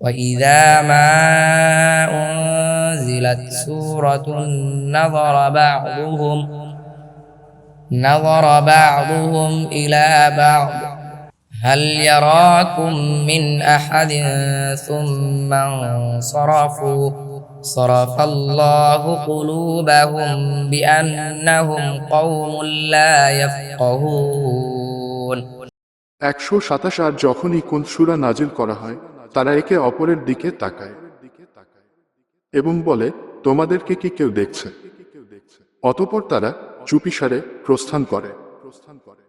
وإذا ما أنزلت سورة نظر بعضهم نظر بعضهم إلى بعض هل يراكم من أحد ثم انصرفوا صرف الله قلوبهم بأنهم قوم لا يفقهون একশো সাতাশ আর যখনই কোন সুরা নাজিল করা হয় তারা একে অপরের দিকে তাকায় এবং বলে তোমাদেরকে কি কেউ দেখছে অতপর তারা চুপিসারে প্রস্থান করে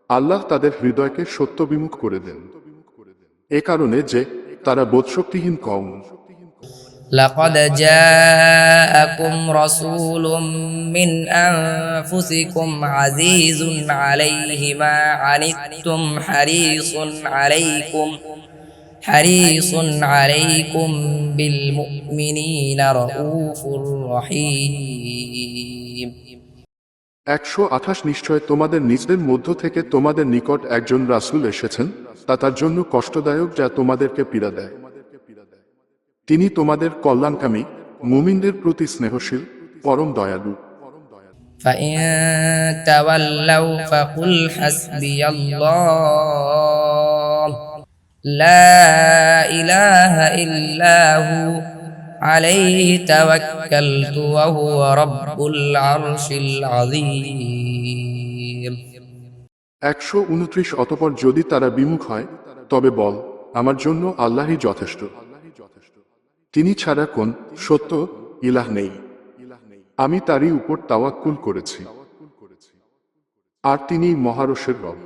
আল্লাহ তাদের হৃদয়কে সত্য বিমুখ করে দেন এ কারণে যে তারা বোধশক্তিহীন কম لقد جاءكم رسول من أنفسكم عزيز عليه ما عنتم حريص عليكم حريص عليكم بالمؤمنين رؤوف رحيم একশো আঠাশ নিশ্চয় তোমাদের নিজদের মধ্য থেকে তোমাদের নিকট একজন রাসূল এসেছেন তা তার জন্য কষ্টদায়ক যা তোমাদেরকে পীড়া দেয় তিনি তোমাদের কল্যাণকামী মুমিনদের প্রতি স্নেহশীল পরম দয়ালু فإن تولوا فقل حسبي الله لا إله إلا هو عليه توكلت وهو رب العرش العظيم একশো উনত্রিশ অতপর যদি তারা বিমুখ হয় তবে বল আমার জন্য আল্লাহই যথেষ্ট তিনি ছাড়া কোন সত্য ইলাহ নেই আমি তারই উপর তাওয়াক্কুল করেছি আর তিনি মহারসের রব